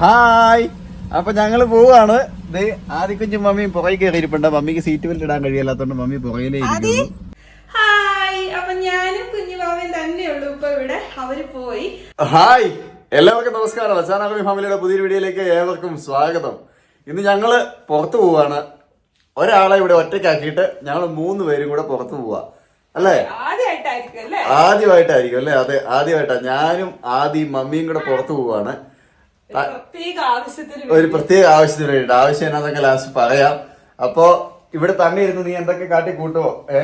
Hi. അപ്പൊ ഞങ്ങൾ പോവാണ്. ദേ ആദ്യക്കുഞ്ഞും മമ്മി പുറകെ കയറിയിരിപ്പുണ്ട്. മമ്മിക്ക് സീറ്റ് ബെൽറ്റ് ഇടാൻ കഴിയാത്തോണ്ട് മമ്മി പുറകിലേ ഇരിക്കുന്നു. ഹായ്. അപ്പൊ ഞാനും കുഞ്ഞുമാവയും തന്നെയുള്ളൂ. ഇപ്പൊ ഇവിടെ അവർ പോയി. ഹായ്. എല്ലാവർക്കും നമസ്കാരം. അച്ചാനാകമി ഫാമിലിയുടെ പുതിയൊരു വീഡിയോയിലേക്ക് ഏവർക്കും സ്വാഗതം. ഇന്ന് ഞങ്ങൾ പുറത്തു പോവാണ്. ഒരാളെ ഇവിടെ ഒറ്റക്കാക്കിയിട്ട് ഞങ്ങൾ മൂന്ന് പേരും കൂടെ പുറത്തു പോവാ. അല്ലേ? ആദ്യമായിട്ടായിരിക്കും അല്ലേ? ആദ്യമായിട്ടായിരിക്കും അല്ലേ? അതെ ആദ്യമായിട്ടാ. ഞാനും ആദ്യം മമ്മിയും കൂടെ പുറത്തു പോവാണ്. ഒരു പ്രത്യേക ആവശ്യത്തിന് വേണ്ടി ആവശ്യം എന്നാന്നൊക്കെ ലാസ്റ്റ് പറയാം. അപ്പോ ഇവിടെ തന്നെ ഇരുന്ന് നീ എന്തൊക്കെ കാട്ടി കൂട്ടുവോ? ഏ?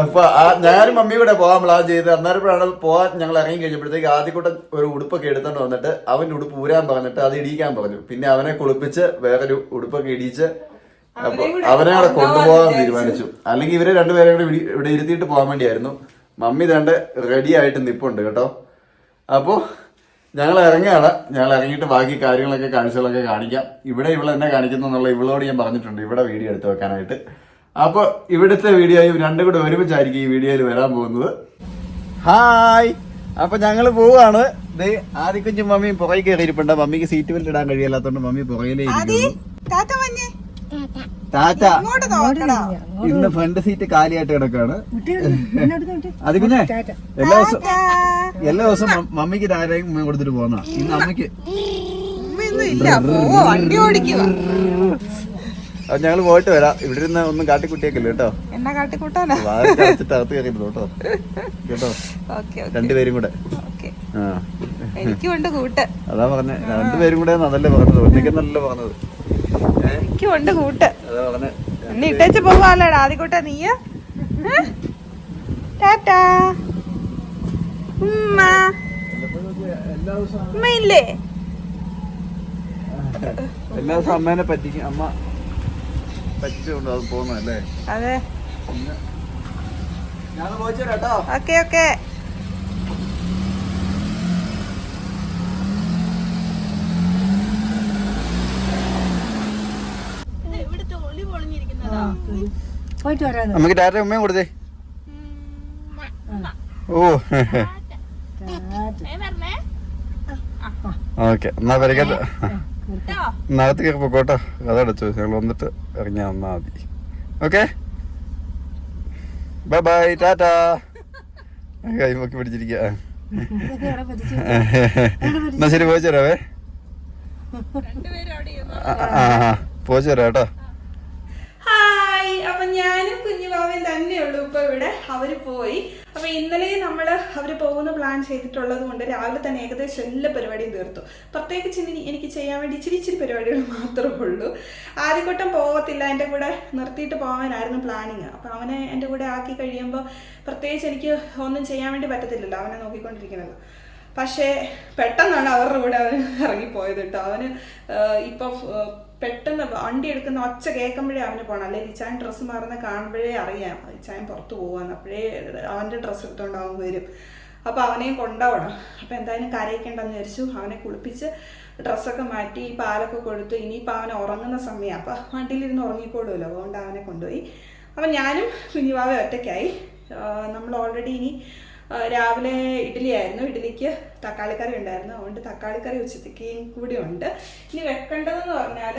അപ്പൊ ആ- ഞാനും മമ്മി കൂടെ പോകാൻ പ്ലാൻ ചെയ്ത്. അന്നേരപ്പോഴാണ് പോവാൻ ഞങ്ങൾ ഇറങ്ങി കഴിഞ്ഞപ്പോഴത്തേക്ക് ആദ്യക്കൂട്ടം ഒരു ഉടുപ്പൊക്കെ എടുത്തോണ്ട് വന്നിട്ട് അവന്റെ ഉടുപ്പ് ഊരാൻ പറഞ്ഞിട്ട് അത് ഇടിക്കാൻ പറഞ്ഞു. പിന്നെ അവനെ കുളിപ്പിച്ച് വേറൊരു ഉടുപ്പൊക്കെ ഇടിച്ച് അപ്പൊ അവനെ അവിടെ കൊണ്ടുപോകാൻ തീരുമാനിച്ചു. അല്ലെങ്കിൽ ഇവരെ രണ്ടുപേരെ കൂടെ ഇവിടെ- ഇവിടെ ഇരുത്തിയിട്ട് പോകാൻ വേണ്ടിയായിരുന്നു. മമ്മി രണ്ട് റെഡി ആയിട്ട് നിപ്പുണ്ട് കേട്ടോ. അപ്പോൾ ഞങ്ങൾ ഇറങ്ങുകയാണ് ഞങ്ങൾ ഇറങ്ങിയിട്ട് ബാക്കി കാര്യങ്ങളൊക്കെ കാഴ്ചകളൊക്കെ കാണിക്കാം. ഇവിടെ ഇവിടെ എന്നെ കാണിക്കുന്നു എന്നുള്ള ഇവളോട് ഞാൻ പറഞ്ഞിട്ടുണ്ട്. ഇവിടെ വീഡിയോ എടുത്ത് വെക്കാനായിട്ട്. അപ്പോൾ ഇവിടുത്തെ വീഡിയോയും രണ്ടും കൂടെ ഒരുമിച്ചായിരിക്കും ഈ വീഡിയോയിൽ വരാൻ പോകുന്നത്. ഹായ് അപ്പോൾ ഞങ്ങൾ പോവാണ്. ഇത് ആദ്യക്കുഞ്ഞും മമ്മിയും പുറകെ കയറിയിരിപ്പുണ്ട്. മമ്മിക്ക് സീറ്റ് ബെൽറ്റ് ഇടാൻ കഴിയില്ലാത്തതുകൊണ്ട് മമ്മി പുറകിലേ ടാറ്റ ഇന്ന് ഫ്രണ്ട് സീറ്റ് കാലിയായിട്ട് കിടക്കാണ്. അത് എല്ലാ ദിവസവും എല്ലാ ദിവസവും മ- മമ്മിക്ക് ഉമ്മയും കൊടുത്തിട്ട് പോന്ന ഇന്ന് അമ്മയ്ക്ക് ഓടിക്കുക അപ്പൊ ഞങ്ങൾ പോയിട്ട് വരാം. ഇവിടെ ഇരുന്ന് ഒന്നും കാട്ടിക്കുട്ടിയൊക്കെ കേട്ടോ. എന്നാ കാട്ടിക്കൂട്ടാനാ? അകത്ത് കയറിയിരുന്നു കേട്ടോ. കേട്ടോ. രണ്ടുപേരും കൂടെ. കൂട്ട്. അതാ പറഞ്ഞ രണ്ടുപേരും കൂടെ എന്നല്ലേ പറഞ്ഞത്? ഒന്നിക്കെന്നല്ലേ പറഞ്ഞത്? ഏ? എനിക്കും ഉണ്ട് കൂട്ട്. അതാ പറഞ്ഞ എന്നെ ഇട്ടേച്ച് പോവാല്ലേടാ ആദ്യക്കൂട്ടാ നീയ. ടാറ്റാ. ഉമ്മ. എല്ലാ ദിവസവും അമ്മേനെ പറ്റിക്കും. അമ്മ പറ്റിച്ചുകൊണ്ട് അത് പോകുന്നതല്ലേ അതെ. Okay okay. നമുക്ക് ഡയറക്റ്റ് ഉമ്മയും കൊടുത്തേ. ഓ. ഓക്കെ എന്നാ പരിക്കട്ടെ നാളത്തേക്ക് പോക്കോട്ടോ. കഥ അടച്ചു ഞങ്ങൾ വന്നിട്ട് ഇറങ്ങിയാ വന്നാ മതി. ഓക്കെ? Bye bye tata. കൈ നോക്കി പിടിച്ചിരിക്ക. എന്നാ ശരി പോയി ചേരാവേ ആ പോയി ചേരാ കേട്ടോ. ഹായ്. അപ്പൊ ഞാനും കുഞ്ഞുബാവയും തന്നെയുള്ളൂ ഇപ്പൊ ഇവിടെ. അവർ പോയി. അപ്പൊ ഇന്നലെ നമ്മൾ അവർ പോകുന്ന പ്ലാൻ ചെയ്തിട്ടുള്ളത് കൊണ്ട് രാവിലെ തന്നെ ഏകദേശം എല്ലാ പരിപാടിയും തീർത്തു. പ്രത്യേകിച്ച് എനിക്ക് ചെയ്യാൻ വേണ്ടി ഇച്ചിരി ഇച്ചിരി പരിപാടികൾ മാത്രമേ ഉള്ളൂ. ആദ്യക്കൂട്ടം പോകത്തില്ല എന്റെ കൂടെ നിർത്തിയിട്ട് പോകാനായിരുന്നു പ്ലാനിങ് അപ്പൊ അവനെ എന്റെ കൂടെ ആക്കി കഴിയുമ്പോൾ പ്രത്യേകിച്ച് എനിക്ക് ഒന്നും ചെയ്യാൻ വേണ്ടി പറ്റത്തില്ലല്ലോ. അവനെ നോക്കിക്കൊണ്ടിരിക്കുന്നത്. പക്ഷേ പെട്ടെന്നാണ് അവരുടെ കൂടെ അവന് കേട്ടോ അവന് ഇപ്പൊ പെട്ടെന്ന് വണ്ടി എടുക്കുന്ന ഒച്ച കേൾക്കുമ്പോഴേ അവന് പോകണം അല്ലെങ്കിൽ ഇച്ചായൻ ഡ്രസ്സ് മാറുന്ന കാണുമ്പോഴേ അറിയാം. ഇച്ചായൻ പുറത്തു പോവാന്ന്. അപ്പോഴേ അവന്റെ ഡ്രസ്സ് എടുത്തോണ്ട് അവൻ വരും. അപ്പോൾ അവനെയും കൊണ്ടുപോകണം അപ്പോൾ എന്തായാലും കരയിക്കേണ്ടെന്ന് വിചാരിച്ചു. അവനെ കുളിപ്പിച്ച് ഡ്രസ്സൊക്കെ മാറ്റി പാലൊക്കെ കൊടുത്തു ഇനിയിപ്പോൾ അവൻ ഉറങ്ങുന്ന സമയം. അപ്പോൾ വണ്ടിയിലിരുന്ന് ഉറങ്ങിക്കോളുമല്ലോ. അതുകൊണ്ട് അവനെ കൊണ്ടുപോയി. അപ്പം ഞാനും കുഞ്ഞുവാവ ഒറ്റയ്ക്കായി. നമ്മൾ ഓൾറെഡി ഇനി രാവിലെ ഇഡ്ഡലി ആയിരുന്നു ഇഡ്ഡലിക്ക് തക്കാളിക്കറി ഉണ്ടായിരുന്നു. അതുകൊണ്ട് തക്കാളിക്കറി ഉച്ചത്തേക്കും കൂടി ഉണ്ട്. ഇനി വെക്കേണ്ടതെന്ന് പറഞ്ഞാൽ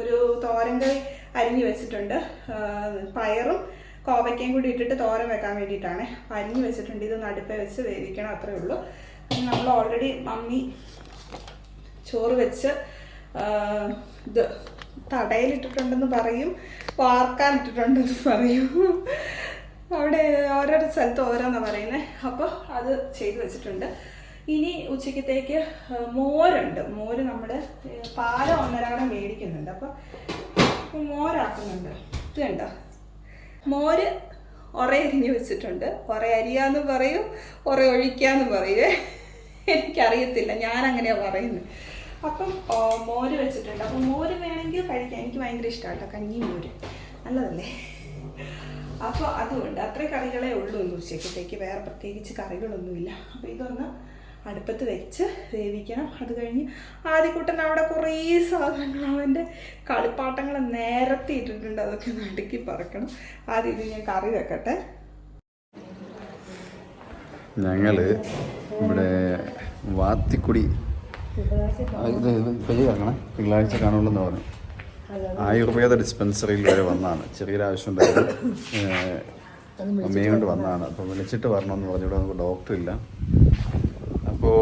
ഒരു തോരൻ കറി അരിഞ്ഞു വെച്ചിട്ടുണ്ട്. പയറും കോവയ്ക്കയും കൂടി ഇട്ടിട്ട് തോരൻ വെക്കാൻ വേണ്ടിയിട്ടാണ് അപ്പം അരിഞ്ഞു വെച്ചിട്ടുണ്ട്. ഇത് നടുപ്പേ വെച്ച് വേവിക്കണം അത്രേ ഉള്ളൂ. നമ്മൾ ഓൾറെഡി മമ്മി ചോറ് വെച്ച് ഇത് തടയിലിട്ടിട്ടുണ്ടെന്ന് പറയും വാർക്കാൻ ഇട്ടിട്ടുണ്ടെന്ന് പറയും. അവിടെ ഓരോരോ സ്ഥലത്ത് ഓരോന്നാണ് പറയുന്നത് അപ്പോൾ അത് ചെയ്തു വെച്ചിട്ടുണ്ട്. ഇനി ഉച്ചക്കത്തേക്ക് മോരുണ്ട്. മോര് നമ്മൾ പാല ഒന്നരാടം മേടിക്കുന്നുണ്ട്. അപ്പോൾ മോരാക്കുന്നുണ്ട്. ഇത് കണ്ടോ? മോര് ഒറയരിഞ്ഞ് വെച്ചിട്ടുണ്ട്. ഒറ അരിയാന്ന് പറയും ഒറ ഒഴിക്കാന്ന് പറയുവേ എനിക്കറിയത്തില്ല. ഞാൻ അങ്ങനെയാണ് പറയുന്നത് അപ്പം മോര് വെച്ചിട്ടുണ്ട്. അപ്പം മോര് വേണമെങ്കിൽ കഴിക്കാം. എനിക്ക് ഭയങ്കര ഇഷ്ടമാണ് കേട്ടോ. കഞ്ഞി മോര് നല്ലതല്ലേ? അപ്പോൾ അതുകൊണ്ട് അത്രേ കറികളേ ഉള്ളൂ ഇന്ന് ഉച്ചക്കത്തേക്ക് വേറെ പ്രത്യേകിച്ച് കറികളൊന്നുമില്ല. അപ്പോൾ ഇതൊന്ന് അടുപ്പത്ത് വെച്ച് വേവിക്കണം. അത് കഴിഞ്ഞ് ആദ്യക്കൂട്ടൻ അവിടെ കുറേ സാധനങ്ങൾ അവന്റെ കളിപ്പാട്ടങ്ങൾ നേരത്തെ ഇട്ടിട്ടുണ്ട്. അതൊക്കെ നടുക്കി പറക്കണം. ആദ്യം ഇത് ഞാൻ കറി വെക്കട്ടെ. ഞങ്ങൾ ഇവിടെ വാത്തിക്കുടി തിങ്കളാഴ്ച കാണുള്ളൂ എന്ന് പറഞ്ഞു. ആയുർവേദ ഡിസ്പെൻസറിയിൽ വരെ വന്നാണ്. ചെറിയൊരു ആവശ്യം ഉണ്ടായിരുന്നു അമ്മയും കൊണ്ട് വന്നതാണ്. അപ്പോൾ വിളിച്ചിട്ട് വരണമെന്ന് പറഞ്ഞിവിടെ നമുക്ക് ഡോക്ടർ ഇല്ല. അപ്പോൾ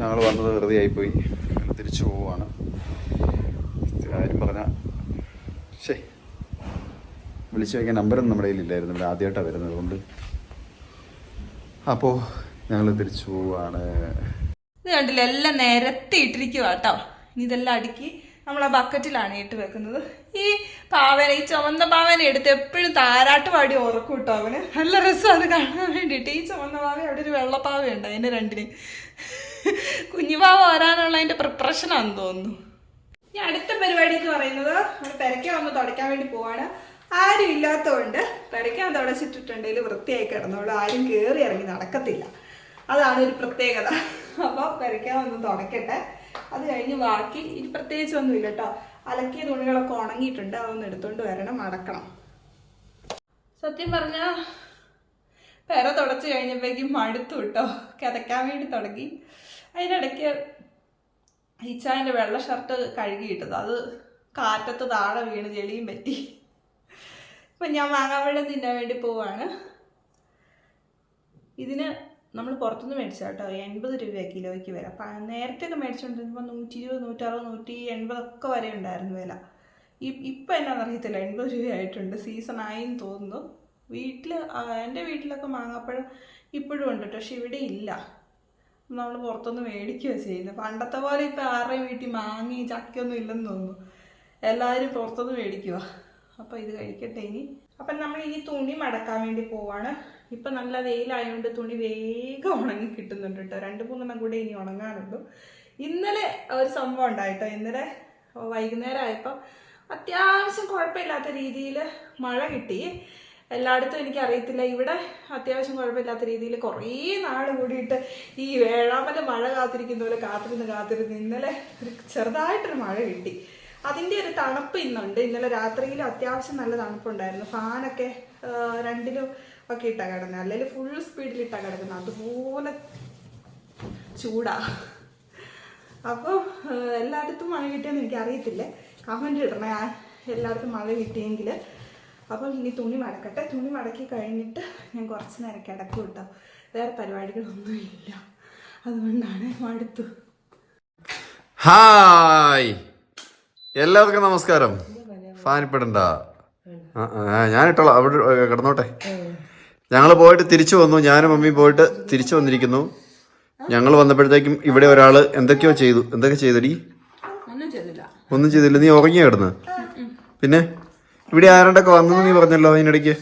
ഞങ്ങൾ വന്നത് വെറുതെ ആയിപ്പോയി. തിരിച്ചു പോവുകയാണ്. കാര്യം പറഞ്ഞാൽ ശേ വിളിച്ചു വയ്ക്കാൻ നമ്പരൊന്നും നമ്മുടെ കയ്യിലില്ലായിരുന്നു ഇവിടെ ആദ്യമായിട്ടാണ് വരുന്നത് കൊണ്ട്. അപ്പോൾ ഞങ്ങൾ തിരിച്ചു പോവുകയാണ്. ഇത് കണ്ടില്ല? എല്ലാം നേരത്തെ ഇട്ടിരിക്കുക കേട്ടോ. ഇനി ഇതെല്ലാം അടുക്കി നമ്മൾ ആ ബക്കറ്റിലാണ് ഇട്ട് വെക്കുന്നത്. ഈ പാവന ഈ ചുവന്ന പാവന എടുത്ത് എപ്പോഴും താരാട്ട് പാടി ഉറക്കും കേട്ടോ അവന്. നല്ല രസം അത് കാണാൻ വേണ്ടിയിട്ട്. ഈ ചുവന്ന പാവ അവിടെ ഒരു വെള്ളപ്പാവയുണ്ട് അതിന്റെ രണ്ടിന്. കുഞ്ഞുപാവ വരാനുള്ള അതിന്റെ പ്രിപ്പറേഷനാണെന്ന് തോന്നുന്നു. ഇനി അടുത്ത പരിപാടി എന്ന് പറയുന്നത് നമ്മൾ പെരയ്ക്ക വന്ന് തുടയ്ക്കാൻ വേണ്ടി പോവാണ്. ആരും ഇല്ലാത്തതുകൊണ്ട് പെരയ്ക്കാൻ തുടച്ചിട്ടുണ്ടെങ്കിൽ വൃത്തിയായി കിടന്നോളൂ. ആരും കയറി ഇറങ്ങി നടക്കത്തില്ല. അതാണ് ഒരു പ്രത്യേകത. അപ്പോൾ പെരയ്ക്കാൻ വന്ന് തുടയ്ക്കട്ടെ അത് കഴിഞ്ഞ് ബാക്കി ഇനി പ്രത്യേകിച്ചൊന്നും ഇല്ല കേട്ടോ അലക്കിയ തുണികളൊക്കെ ഉണങ്ങിയിട്ടുണ്ട് അതൊന്ന് എടുത്തുകൊണ്ട് വരണം അടക്കണം. സത്യം പറഞ്ഞാൽ പെര തുടച്ചു കഴിഞ്ഞപ്പോഴേക്കും മടുത്തു കേട്ടോ കിതയ്ക്കാൻ വേണ്ടി തുടങ്ങി. അതിനിടയ്ക്ക് ഈച്ചാന്റെ വെള്ള ഷർട്ട് കഴുകിയിട്ടത് അത് കാറ്റത്ത് താഴെ വീണ് ചെളിയും പറ്റി. ഇപ്പം ഞാൻ മാങ്ങാപ്പഴം തിന്നാൻ വേണ്ടി പോവാണ്. ഇതിന് നമ്മൾ പുറത്തുനിന്ന് മേടിച്ചാട്ടോ എൺപത് രൂപ കിലോയ്ക്ക് വില. അപ്പം നേരത്തെയൊക്കെ മേടിച്ചുകൊണ്ടിരുന്നപ്പോൾ നൂറ്റി ഇരുപത് നൂറ്ററുപത് നൂറ്റി എൺപതൊക്കെ വരെ ഉണ്ടായിരുന്നു വില. ഇപ്പം എന്നാന്ന് അറിയത്തില്ല. എൺപത് രൂപയായിട്ടുണ്ട് സീസൺ ആയിന്ന് തോന്നുന്നു. വീട്ടിൽ എന്റെ വീട്ടിലൊക്കെ മാങ്ങാപ്പഴം ഇപ്പോഴും ഉണ്ട് പക്ഷെ ഇവിടെ ഇല്ല. നമ്മൾ പുറത്തുനിന്ന് മേടിക്കുക ചെയ്യുന്നത്. പണ്ടത്തെ പോലെ ഇപ്പം ആരുടെയും വീട്ടിൽ മാങ്ങി ചക്കയൊന്നും ഇല്ലെന്ന് തോന്നുന്നു. എല്ലാവരും പുറത്തുനിന്ന് മേടിക്കുക അപ്പോൾ ഇത് കഴിക്കട്ടെ ഇനി. അപ്പം നമ്മൾ ഇനി തുണി മടക്കാൻ വേണ്ടി പോവാണ്. ഇപ്പം നല്ല വെയിലായതുകൊണ്ട് തുണി വേഗം ഉണങ്ങി കിട്ടുന്നുണ്ട് കേട്ടോ രണ്ട് മൂന്നെണ്ണം കൂടെ ഇനി ഉണങ്ങാനുള്ളൂ. ഇന്നലെ ഒരു സംഭവം ഉണ്ടായിട്ടോ. ഇന്നലെ വൈകുന്നേരം ആയപ്പോൾ അത്യാവശ്യം കുഴപ്പമില്ലാത്ത രീതിയിൽ മഴ കിട്ടി. എല്ലായിടത്തും എനിക്ക് അറിയത്തില്ല ഇവിടെ അത്യാവശ്യം കുഴപ്പമില്ലാത്ത രീതിയിൽ കുറേ നാൾ കൂടിയിട്ട് ഈ വേഴാമല മഴ കാത്തിരിക്കുന്ന പോലെ കാത്തിരുന്ന് കാത്തിരുന്ന് ഇന്നലെ ഒരു ചെറുതായിട്ടൊരു മഴ കിട്ടി. അതിന്റെ ഒരു തണുപ്പ് ഇന്നുണ്ട്. ഇന്നലെ രാത്രിയിൽ അത്യാവശ്യം നല്ല തണുപ്പുണ്ടായിരുന്നു. ഫാനൊക്കെ രണ്ടിലും ഒക്കെ ഇട്ടാ കിടന്നത് അല്ലെങ്കിൽ ഫുൾ സ്പീഡിൽ ഇട്ടാ കിടക്കുന്നത് അതുപോലെ ചൂടാ. അപ്പോൾ എല്ലായിടത്തും മഴ കിട്ടിയെന്ന് എനിക്ക് അറിയത്തില്ല. കമന്റ് ഇടണേ. ആ എല്ലായിടത്തും മഴ കിട്ടിയെങ്കിൽ അപ്പോൾ ഇനി തുണി മടക്കട്ടെ. തുണി മടക്കി കഴിഞ്ഞിട്ട് ഞാൻ കുറച്ച് നേരം കിടക്കും കേട്ടോ. വേറെ പരിപാടികളൊന്നുമില്ല. അതുകൊണ്ടാണ് മടുത്തു. ഹായ്. എല്ലാവർക്കും നമസ്കാരം. ഫാനിപ്പെടണ്ട. ഞാനിട്ടോളാം ആ, ഞാൻ ഇട്ടോളാം അവിടെ കിടന്നോട്ടെ. ഞങ്ങൾ പോയിട്ട് തിരിച്ചു വന്നു. ഞാനും മമ്മിയും പോയിട്ട് തിരിച്ചു വന്നിരിക്കുന്നു. ഞങ്ങൾ വന്നപ്പോഴത്തേക്കും ഇവിടെ ഒരാൾ എന്തൊക്കെയോ ചെയ്തു. എന്തൊക്കെ ചെയ്തടി? ഒന്നും ചെയ്തില്ല. നീ ഉറങ്ങിയ കിടന്ന്? പിന്നെ? ഇവിടെ ആരണ്ടൊക്കെ വന്നു നീ പറഞ്ഞല്ലോ അതിനിടയ്ക്ക്?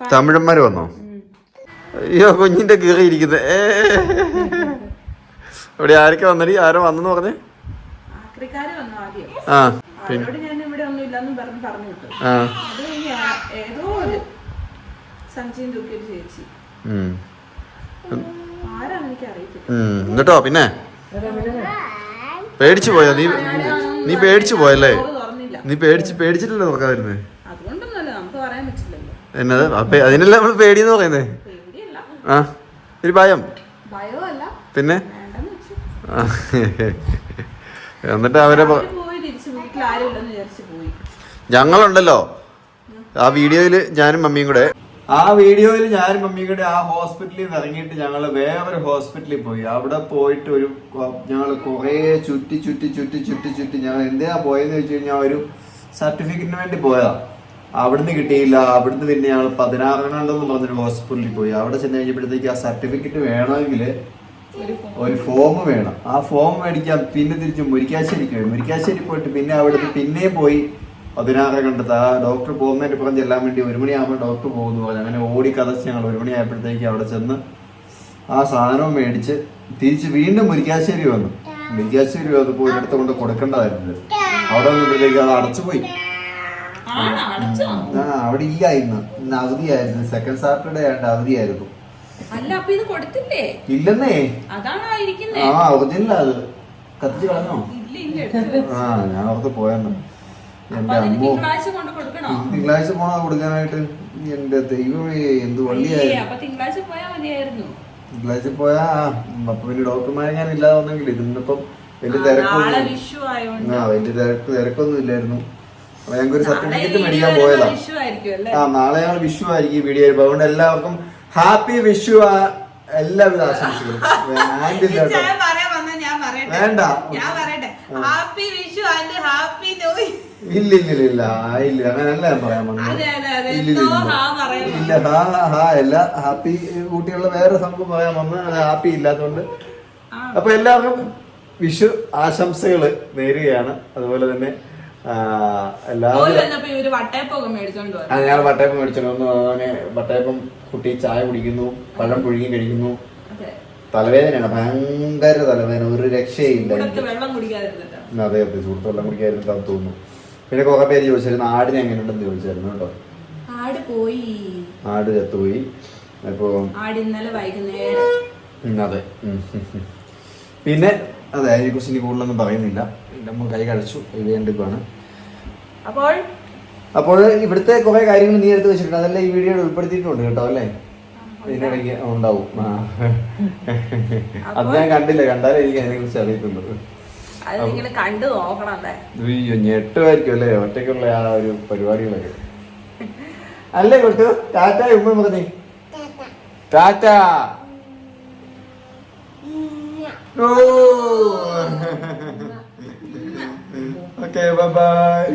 തമിഴന്മാര്. വന്നോ? അയ്യോ കുഞ്ഞിന്റെ കീറിയിരിക്കുന്നത് ഏ. ഇവിടെ ആരൊക്കെ വന്നടി? ആരോ വന്നെന്ന് പറഞ്ഞേ? വന്നു ആദ്യം. ആ ഒന്നും ഇല്ലെന്ന് പറഞ്ഞ് പറഞ്ഞു വിട്ടു. ആ. അത് കഴിഞ്ഞ് ഏതോ ഒരു സഞ്ചിയും തൂക്കി ഒരു ചേച്ചി. ഉം. ആരാന്ന് എനിക്ക് അറിയത്തില്ല എന്നിട്ടോ പിന്നെ? പേടിച്ചു പോയോ നീ? നീ പേടിച്ചു പോയല്ലേ? നീ പേടിച്ച് പേടിച്ചിട്ടല്ലേ തുറക്കാതിരുന്നേ അതുകൊണ്ടൊന്നുമല്ല നമുക്ക് പറയാൻ പറ്റില്ലല്ലോ. എന്നത്? അപ്പൊ അതിനല്ലേ നമ്മൾ പേടിയെന്ന് പറയുന്നേ? ആ. ഒരു ഭയം. പിന്നെ. എന്നിട്ട് അവരെ ഞങ്ങളുണ്ടല്ലോ. ആ വീഡിയോയിൽ ഞാനും മമ്മിയും കൂടെ. ആ വീഡിയോയിൽ ഞാനും മമ്മിയും കൂടെ ആ ഹോസ്പിറ്റലിൽ നിന്ന് ഇറങ്ങിയിട്ട് ഞങ്ങൾ വേറൊരു ഹോസ്പിറ്റലിൽ പോയി. അവിടെ പോയിട്ട് ഒരു ഞങ്ങൾ കുറേ ചുറ്റി ചുറ്റി ചുറ്റി ചുറ്റി ചുറ്റി ഞങ്ങൾ എന്തിനാ പോയെന്ന് വെച്ച് കഴിഞ്ഞാൽ ഒരു സർട്ടിഫിക്കറ്റിന് വേണ്ടി പോയതാ. അവിടുന്ന് കിട്ടിയില്ല. അവിടുന്ന് പിന്നെ ഞങ്ങൾ പതിനാറെണ്ണെന്ന് പറഞ്ഞൊരു ഹോസ്പിറ്റലിൽ പോയി. അവിടെ ചെന്ന് കഴിഞ്ഞപ്പോഴത്തേക്ക് ആ സർട്ടിഫിക്കറ്റ് വേണമെങ്കിൽ ഒരു ഫോം വേണം. ആ ഫോം മേടിക്കാൻ പിന്നെ തിരിച്ച് മുരിക്കാശ്ശേരിക്ക് പോയി. മുരിക്കാശ്ശേരി പോയിട്ട് പിന്നെ അവിടുന്ന് പിന്നെയും പോയി പതിനാറ് കണ്ടത്. ആ ഡോക്ടർ പോകുന്നതിന് പറഞ്ഞ് ചെല്ലാൻ വേണ്ടി ഒരു മണിയാകുമ്പോൾ ഡോക്ടർ പോകുന്നു പറഞ്ഞു. അങ്ങനെ ഓടി കഥച്ച് ഞങ്ങൾ ഒരു മണിയായപ്പോഴത്തേക്ക് അവിടെ ചെന്ന് ആ സാധനവും മേടിച്ച് തിരിച്ച് വീണ്ടും മുരിക്കാശ്ശേരി വന്നു. മുരിക്കാശ്ശേരി വന്നപ്പോൾ ഒരിടത്ത് കൊണ്ട് കൊടുക്കേണ്ടതായിരുന്നു. അവിടെ വന്നപ്പോഴത്തേക്ക് അത് അടച്ചുപോയി ആ അവിടെ ഇല്ല ഇന്ന്. ഇന്ന് അവധിയായിരുന്നു. സെക്കൻഡ് സാറ്റർഡേ ആയിട്ട് അവധിയായിരുന്നു. ഇല്ലെന്നേ. ആ ഒറിജിനലാ അത്. കത്തിച്ച് കളഞ്ഞോ? ആ ഞാൻ അവിടുത്തെ പോയെന്ന്. എന്റെ അമ്മോ. തിങ്കളാഴ്ച പോണോ കൊടുക്കാനായിട്ട്? എന്റെ ദൈവമേ എന്ത് വള്ളിയായി തിങ്കളാഴ്ച പോയാ അപ്പൊ പിന്നെ ഡോക്ടർമാരെ ഞാൻ ഇല്ലാതെ വന്നെങ്കിൽ ഇതിന്നിപ്പം വലിയ തിരക്കൊന്നും ആ വലിയ തിരക്ക് തിരക്കൊന്നും ഇല്ലായിരുന്നു. അപ്പൊ ഞങ്ങൾക്ക് ഒരു സർട്ടിഫിക്കറ്റ് മേടിക്കാൻ പോയതാ. ആ നാളെ ഞങ്ങൾ വിഷു ആയിരിക്കും വീഡിയോ അതുകൊണ്ട് എല്ലാവർക്കും ഹാപ്പി വിഷു ആ എല്ലാവിധ ആശംസകളും. ആൻഡില്ല കേട്ടോ ഞാൻ പറയാൻ വന്ന ഞാൻ പറയട്ടെ. വേണ്ട. ഞാൻ പറയട്ടെ. Happy Vishu and happy new ഇല്ല ഇല്ല ഇല്ല ഇല്ല. ആ, ഇല്ല അങ്ങനല്ല ഞാൻ പറയാൻ വന്നത്. അതെ, അതെ, അതെ. ഇല്ല, ഇല്ല, എന്തോ ഹാ പറയാൻ ഇല്ല ഹാ ഹാ അല്ല. ഹാപ്പി കുട്ടികളുടെ വേറെ സംഭവം പറയാൻ വന്ന് ഹാപ്പി ഇല്ലാത്തതുകൊണ്ട്. അപ്പൊ എല്ലാവർക്കും വിഷു ആശംസകൾ നേരുകയാണ്. അതുപോലെ തന്നെ ആ, എല്ലാവരും വന്നപ്പോ ഇവർ വട്ടയപ്പൊക്കെ മേടിച്ചോണ്ട് വന്നു ഞാൻ വട്ടയപ്പം മേടിച്ചിരുന്നു അവനെ വട്ടയപ്പം കുട്ടി ചായ കുടിക്കുന്നു പഴം പുഴുങ്ങി കഴിക്കുന്നു. അതെ തലവേദനയാണ് ഭയങ്കര തലവേദന. ഒരു രക്ഷയില്ല അതെ അതെ ചൂട് വെള്ളം കുടിക്കാതിരുന്നു തോന്നുന്നു. പിന്നെ കുറെ പേര് ചോദിച്ചായിരുന്നു ആടിനെ എങ്ങനെയുണ്ടെന്ന് ചോദിച്ചായിരുന്നു കേട്ടോ. ആട് പോയി. ആട് ചത്തുപോയി. അപ്പോ ആട് ഇന്നലെ വൈകുന്നേരം. ഉം, അതെ. പിന്നെ അതെ അതിനെ കുറിച്ച് ഇനി കൂടുതലൊന്നും പറയുന്നില്ല. നമ്മൾ കൈ കഴിച്ചു ഇവയാണ് അപ്പോൾ? അപ്പോൾ ഇവിടുത്തെ കുറെ കാര്യങ്ങൾ നീ എടുത്ത് വെച്ചിട്ടുണ്ട്. അതെല്ലാം ഈ വീഡിയോയിൽ ഉൾപ്പെടുത്തിയിട്ടുണ്ട് കേട്ടോ അല്ലേ? ഇതിനിടയ്ക്ക് ഉണ്ടാവും. അത് ഞാൻ കണ്ടില്ല. കണ്ടാലേ എനിക്ക് അതിനെ കുറിച്ച് അറിയത്തുള്ളൂ. അത് നിങ്ങൾ കണ്ടു നോക്കണം അല്ലേ? അയ്യോ ഞെട്ടുമായിരിക്കും അല്ലേ? ഒറ്റയ്ക്കുള്ള ആ ഒരു പരിപാടികളൊക്കെ. അല്ലേ കൊട്ടു ടാറ്റ ഉമ്മ പറഞ്ഞേ. ടാറ്റ. ഓ. Okay bye bye